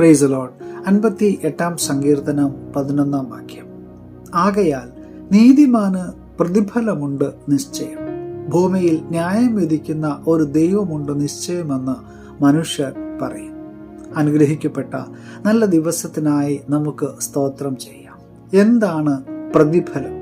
Price load അൻപത്തി എട്ടാം സങ്കീർത്തനം പതിനൊന്നാം വാക്യം. ആകയാൽ നീതിമാന് പ്രതിഫലമുണ്ട് നിശ്ചയം. ഭൂമിയിൽ ന്യായം വിധിക്കുന്ന ഒരു ദൈവമുണ്ട് നിശ്ചയമെന്ന് മനുഷ്യർ പറയും. അനുഗ്രഹിക്കപ്പെട്ട നല്ല ദിവസത്തിനായി നമുക്ക് സ്തോത്രം ചെയ്യാം. എന്താണ് പ്രതിഫലം?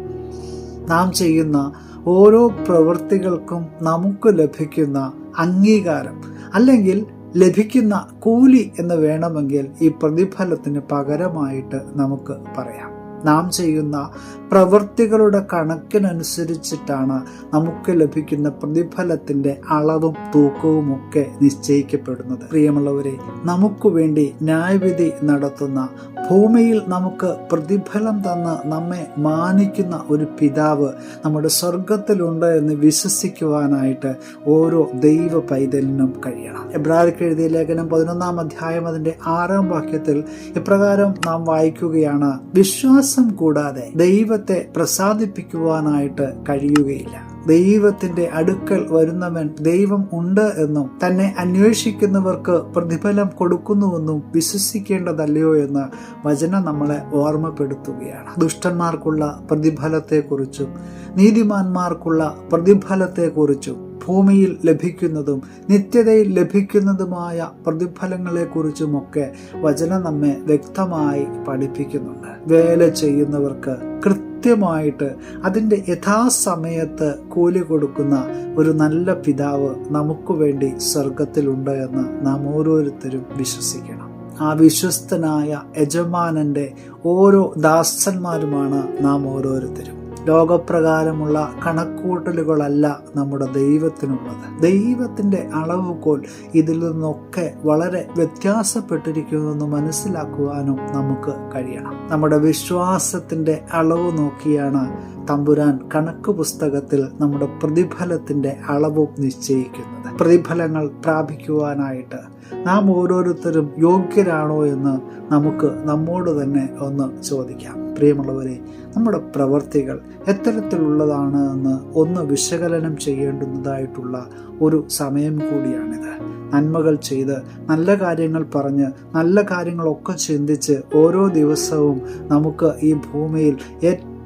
നാം ചെയ്യുന്ന ഓരോ പ്രവൃത്തികൾക്കും നമുക്ക് ലഭിക്കുന്ന അംഗീകാരം അല്ലെങ്കിൽ ലഭിക്കുന്ന കൂലി എന്ന് വേണമെങ്കിൽ ഈ പ്രതിഫലത്തിന് പകരമായിട്ട് നമുക്ക് പറയാം. നാം ചെയ്യുന്ന പ്രവൃത്തികളുടെ കണക്കിനനുസരിച്ചിട്ടാണ് നമുക്ക് ലഭിക്കുന്ന പ്രതിഫലത്തിന്റെ അളവും തൂക്കവും ഒക്കെ നിശ്ചയിക്കപ്പെടുന്നത്. പ്രിയമുള്ളവരെ നമുക്ക് വേണ്ടി ന്യായവിധി നടത്തുന്ന ഭൂമിയിൽ നമുക്ക് പ്രതിഫലം തന്ന് നമ്മെ മാനിക്കുന്ന ഒരു പിതാവ് നമ്മുടെ സ്വർഗത്തിലുണ്ട് എന്ന് വിശ്വസിക്കുവാനായിട്ട് ഓരോ ദൈവ പൈതലിനും കഴിയണം. എബ്രാഹിക്ക് എഴുതിയ ലേഖനം പതിനൊന്നാം അധ്യായം അതിന്റെ ആറാം വാക്യത്തിൽ ഇപ്രകാരം നാം വായിക്കുകയാണ്. വിശ്വാസം കൂടാതെ ദൈവത്തെ പ്രസാദിപ്പിക്കുവാനായിട്ട് കഴിയുകയില്ല. ദൈവത്തിന്റെ അടുക്കൽ വരുന്നവൻ ദൈവം ഉണ്ട് എന്നും തന്നെ അന്വേഷിക്കുന്നവർക്ക് പ്രതിഫലം കൊടുക്കുന്നുവെന്നും വിശ്വസിക്കേണ്ടതല്ലയോ എന്ന് വചനം നമ്മളെ ഓർമ്മപ്പെടുത്തുകയാണ്. ദുഷ്ടന്മാർക്കുള്ള പ്രതിഫലത്തെക്കുറിച്ചും നീതിമാന്മാർക്കുള്ള പ്രതിഫലത്തെക്കുറിച്ചും ഭൂമിയിൽ ലഭിക്കുന്നതും നിത്യതയിൽ ലഭിക്കുന്നതുമായ പ്രതിഫലങ്ങളെക്കുറിച്ചുമൊക്കെ വചനം നമ്മെ വ്യക്തമായി പഠിപ്പിക്കുന്നുണ്ട്. വേല ചെയ്യുന്നവർക്ക് കൃത്യമായിട്ട് അതിന്റെ യഥാസമയത്ത് കൂലി കൊടുക്കുന്ന ഒരു നല്ല പിതാവ് നമുക്ക് വേണ്ടി സ്വർഗത്തിലുണ്ട് എന്ന് നാം ഓരോരുത്തരും വിശ്വസിക്കണം. ആ വിശ്വസ്തനായ യജമാനന്റെ ഓരോ ദാസന്മാരുമാണ് നാം ഓരോരുത്തരും. ലോകപ്രകാരമുള്ള കണക്കൂട്ടലുകളല്ല നമ്മുടെ ദൈവത്തിനുള്ളത്. ദൈവത്തിന്റെ അളവുകോൽ ഇതിൽ നിന്നൊക്കെ വളരെ വ്യത്യാസപ്പെട്ടിരിക്കുമെന്ന് മനസ്സിലാക്കുവാനും നമുക്ക് കഴിയണം. നമ്മുടെ വിശ്വാസത്തിന്റെ അളവ് നോക്കിയാണ് തമ്പുരാൻ കണക്ക് പുസ്തകത്തിൽ നമ്മുടെ പ്രതിഫലത്തിന്റെ അളവും നിശ്ചയിക്കുന്നത്. പ്രതിഫലങ്ങൾ പ്രാപിക്കുവാനായിട്ട് നാം ഓരോരുത്തരും യോഗ്യരാണോ എന്ന് നമുക്ക് നമ്മോട് തന്നെ ഒന്ന് ചോദിക്കാം. പ്രിയമുള്ളവരെ നമ്മുടെ പ്രവർത്തികൾ എത്തരത്തിലുള്ളതാണ് എന്ന് ഒന്ന് വിശകലനം ചെയ്യേണ്ടുന്നതായിട്ടുള്ള ഒരു സമയം കൂടിയാണിത്. നന്മകൾ ചെയ്ത് നല്ല കാര്യങ്ങൾ പറഞ്ഞ് നല്ല കാര്യങ്ങളൊക്കെ ചിന്തിച്ച് ഓരോ ദിവസവും നമുക്ക് ഈ ഭൂമിയിൽ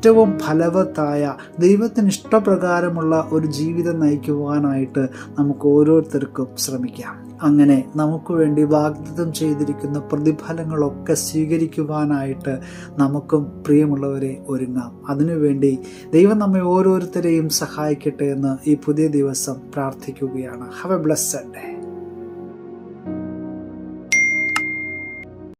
ഏറ്റവും ഫലവത്തായ ദൈവത്തിന് ഇഷ്ടപ്രകാരമുള്ള ഒരു ജീവിതം നയിക്കുവാനായിട്ട് നമുക്ക് ഓരോരുത്തർക്കും ശ്രമിക്കാം. അങ്ങനെ നമുക്ക് വേണ്ടി വാഗ്ദത്തം ചെയ്തിരിക്കുന്ന പ്രതിഫലങ്ങളൊക്കെ സ്വീകരിക്കുവാനായിട്ട് നമുക്കും പ്രിയമുള്ളവരെ ഒരുങ്ങാം. അതിനുവേണ്ടി ദൈവം നമ്മെ ഓരോരുത്തരെയും സഹായിക്കട്ടെ എന്ന് ഈ പുതിയ ദിവസം പ്രാർത്ഥിക്കുകയാണ്. Have A blessed day